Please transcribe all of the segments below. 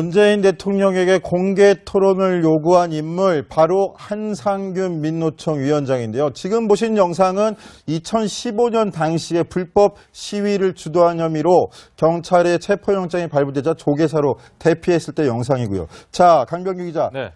문재인 대통령에게 공개 토론을 요구한 인물 바로 한상균 민노총 위원장인데요. 지금 보신 영상은 2015년 당시에 불법 시위를 주도한 혐의로 경찰의 체포영장이 발부되자 조계사로 대피했을 때 영상이고요. 자, 강병규 기자. 네.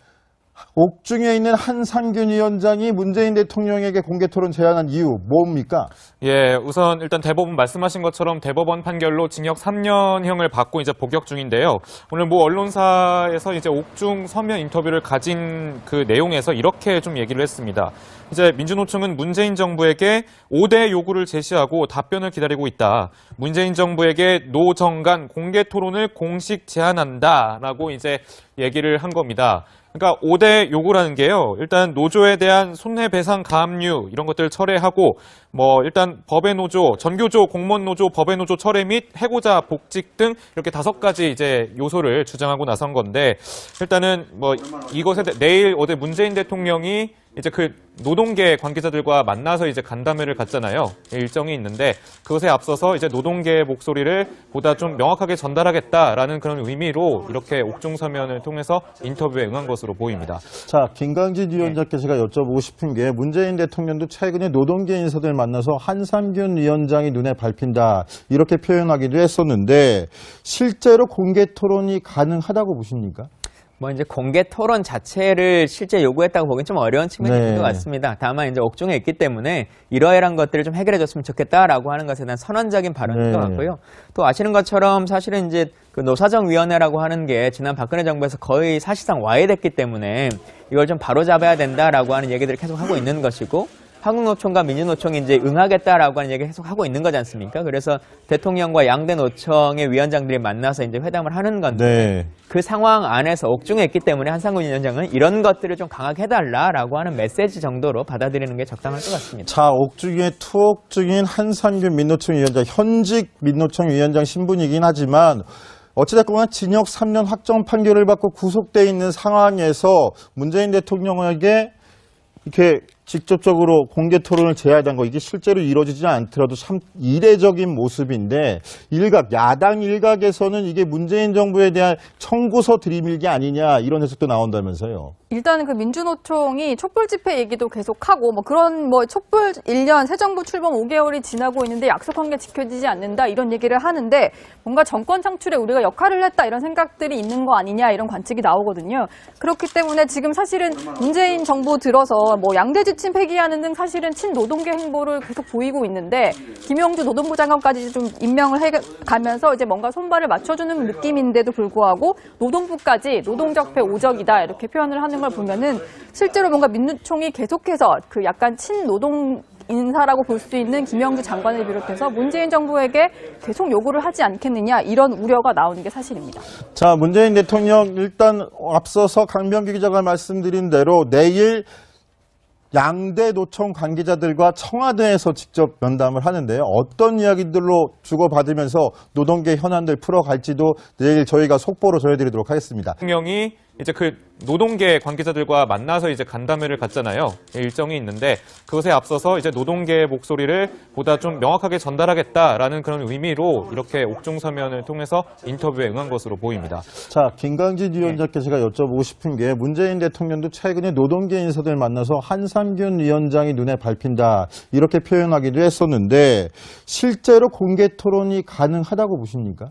옥중에 있는 한상균 위원장이 문재인 대통령에게 공개 토론 제안한 이유 뭡니까? 예, 우선 일단 대법원 말씀하신 것처럼 대법원 판결로 징역 3년형을 받고 이제 복역 중인데요. 오늘 뭐 언론사에서 이제 옥중 서면 인터뷰를 가진 그 내용에서 이렇게 좀 얘기를 했습니다. 이제 민주노총은 문재인 정부에게 5대 요구를 제시하고 답변을 기다리고 있다. 문재인 정부에게 노정간 공개 토론을 공식 제안한다라고 이제 얘기를 한 겁니다. 그러니까 5대 요구라는 게요. 일단 노조에 대한 손해배상 가압류 이런 것들 철회하고 뭐 일단 법의 노조, 전교조, 공무원 노조, 법의 노조 철회 및 해고자 복직 등 이렇게 다섯 가지 이제 요소를 주장하고 나선 건데 일단은 뭐 이것에 대- 내일 어제 문재인 대통령이 이제 그 노동계 관계자들과 만나서 이제 간담회를 갖잖아요. 일정이 있는데 그것에 앞서서 이제 노동계의 목소리를 보다 좀 명확하게 전달하겠다라는 그런 의미로 이렇게 옥중 서면을 통해서 인터뷰에 응한 것으로 보입니다. 자, 김강진 위원장께 제가 여쭤보고 싶은 게 문재인 대통령도 최근에 노동계 인사들 만나서 한상균 위원장이 눈에 밟힌다 이렇게 표현하기도 했었는데 실제로 공개 토론이 가능하다고 보십니까? 뭐 이제 공개 토론 자체를 실제 요구했다고 보기엔 좀 어려운 측면이 네. 있는 것 같습니다. 다만 이제 옥중에 있기 때문에 이러이러한 것들을 좀 해결해 줬으면 좋겠다라고 하는 것에 대한 선언적인 발언인 것 네. 같고요. 또 아시는 것처럼 사실은 이제 그 노사정위원회라고 하는 게 지난 박근혜 정부에서 거의 사실상 와해됐기 때문에 이걸 좀 바로잡아야 된다라고 하는 얘기들을 계속 하고 있는 것이고 한국노총과 민주노총이 이제 응하겠다라고 하는 얘기를 계속 하고 있는 거지 않습니까? 그래서 대통령과 양대 노총의 위원장들이 만나서 이제 회담을 하는 건데 네. 그 상황 안에서 옥중에 있기 때문에 한상군 위원장은 이런 것들을 좀 강하게 해달라라고 하는 메시지 정도로 받아들이는 게 적당할 것 같습니다. 자, 옥중에 투옥 중인 한상균 민노총 위원장, 현직 민노총 위원장 신분이긴 하지만 어찌됐거나 징역 3년 확정 판결을 받고 구속돼 있는 상황에서 문재인 대통령에게 이렇게 직접적으로 공개 토론을 제안한 거 이게 실제로 이루어지지 않더라도 참 이례적인 모습인데 일각 야당 일각에서는 이게 문재인 정부에 대한 청구서 들이밀기 아니냐 이런 해석도 나온다면서요. 일단은 그 민주노총이 촛불 집회 얘기도 계속하고 뭐 그런 뭐 촛불 1년 새 정부 출범 5개월이 지나고 있는데 약속한 게 지켜지지 않는다 이런 얘기를 하는데 뭔가 정권 창출에 우리가 역할을 했다 이런 생각들이 있는 거 아니냐 이런 관측이 나오거든요. 그렇기 때문에 지금 사실은 문재인 정부 들어서 뭐 양대 지침 폐기하는 등 사실은 친노동계 행보를 계속 보이고 있는데 김영주 노동부 장관까지 좀 임명을 해 가면서 이제 뭔가 손발을 맞춰주는 느낌인데도 불구하고 노동부까지 노동적폐 오적이다 이렇게 표현을 하는 걸 보면은 실제로 뭔가 민주총이 계속해서 그 약간 친노동 인사라고 볼 수 있는 김영주 장관을 비롯해서 문재인 정부에게 계속 요구를 하지 않겠느냐 이런 우려가 나오는 게 사실입니다. 자, 문재인 대통령 일단 앞서서 강병기 기자가 말씀드린 대로 내일 양대 노총 관계자들과 청와대에서 직접 면담을 하는데요. 어떤 이야기들로 주고받으면서 노동계 현안들 풀어갈지도 내일 저희가 속보로 전해드리도록 하겠습니다. 대통령이 이제 그 노동계 관계자들과 만나서 이제 간담회를 갖잖아요. 일정이 있는데 그것에 앞서서 이제 노동계의 목소리를 보다 좀 명확하게 전달하겠다라는 그런 의미로 이렇게 옥중 서면을 통해서 인터뷰에 응한 것으로 보입니다. 자, 김강진 위원장께 제가 여쭤보고 싶은 게 문재인 대통령도 최근에 노동계 인사들 만나서 한상균 위원장이 눈에 밟힌다 이렇게 표현하기도 했었는데 실제로 공개 토론이 가능하다고 보십니까?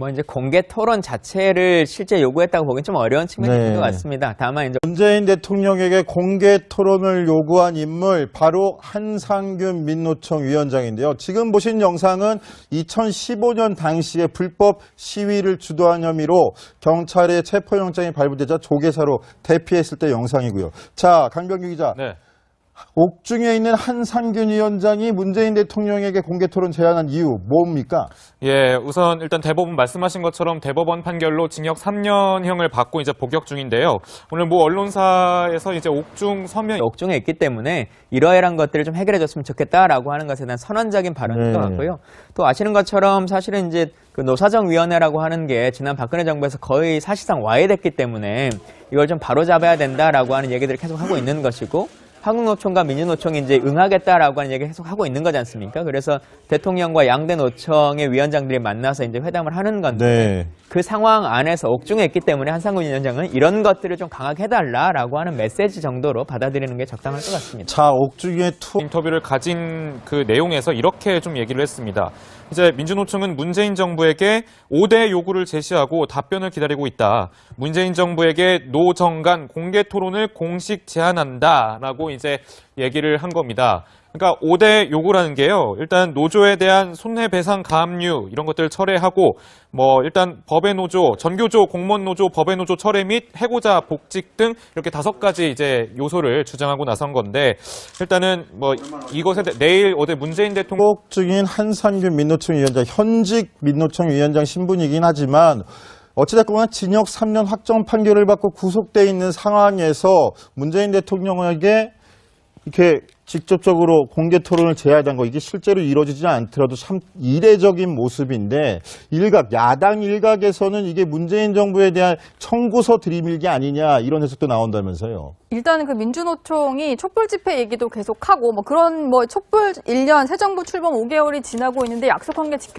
뭐 이제 공개 토론 자체를 실제 요구했다고 보기엔 좀 어려운 측면이 네. 있는 것 같습니다. 다만 이제 문재인 대통령에게 공개 토론을 요구한 인물 바로 한상균 민노총 위원장인데요. 지금 보신 영상은 2015년 당시에 불법 시위를 주도한 혐의로 경찰의 체포영장이 발부되자 조계사로 대피했을 때 영상이고요. 자, 강병규 기자. 네. 옥중에 있는 한상균 위원장이 문재인 대통령에게 공개 토론 제안한 이유 뭡니까? 예, 우선 일단 대법원 말씀하신 것처럼 대법원 판결로 징역 3년형을 받고 이제 복역 중인데요. 오늘 뭐 언론사에서 이제 옥중 서면 옥중에 있기 때문에 이러이러한 것들을 좀 해결해 줬으면 좋겠다라고 하는 것에 대한 선언적인 발언인 네. 것 같고요. 또 아시는 것처럼 사실은 이제 그 노사정위원회라고 하는 게 지난 박근혜 정부에서 거의 사실상 와해됐기 때문에 이걸 좀 바로잡아야 된다라고 하는 얘기들을 계속 하고 있는 것이고 한국노총과 민주노총이 이제 응하겠다라고 하는 얘기를 계속 하고 있는 거지 않습니까? 그래서 대통령과 양대 노총의 위원장들이 만나서 이제 회담을 하는 건데 네. 그 상황 안에서 옥중에 있기 때문에 한상균 위원장은 이런 것들을 좀 강하게 해달라라고 하는 메시지 정도로 받아들이는 게 적당할 것 같습니다. 자, 옥중의 투 인터뷰를 가진 그 내용에서 이렇게 좀 얘기를 했습니다. 이제 민주노총은 문재인 정부에게 5대 요구를 제시하고 답변을 기다리고 있다. 문재인 정부에게 노정간 공개 토론을 공식 제안한다라고 이제 얘기를 한 겁니다. 그러니까 5대 요구라는 게요. 일단 노조에 대한 손해배상 가압류 이런 것들을 철회하고 뭐 일단 법의 노조, 전교조, 공무원 노조, 법의 노조 철회 및 해고자 복직 등 이렇게 다섯 가지 이제 요소를 주장하고 나선 건데 일단은 뭐 이것에 대- 내일 어제 문재인 대통령 복 중인 한상균 민노총 위원장, 현직 민노총 위원장 신분이긴 하지만 어찌됐건 징역 3년 확정 판결을 받고 구속돼 있는 상황에서 문재인 대통령에게 이렇게 직접적으로 공개 토론을 제안한 거 이게 실제로 이루어지지 않더라도 참 이례적인 모습인데 일각 야당 일각에서는 이게 문재인 정부에 대한 청구서 들이밀기 아니냐 이런 해석도 나온다면서요. 일단은 그 민주노총이 촛불 집회 얘기도 계속하고 뭐 그런 뭐 촛불 1년 새 정부 출범 5개월이 지나고 있는데 약속한 게 지켜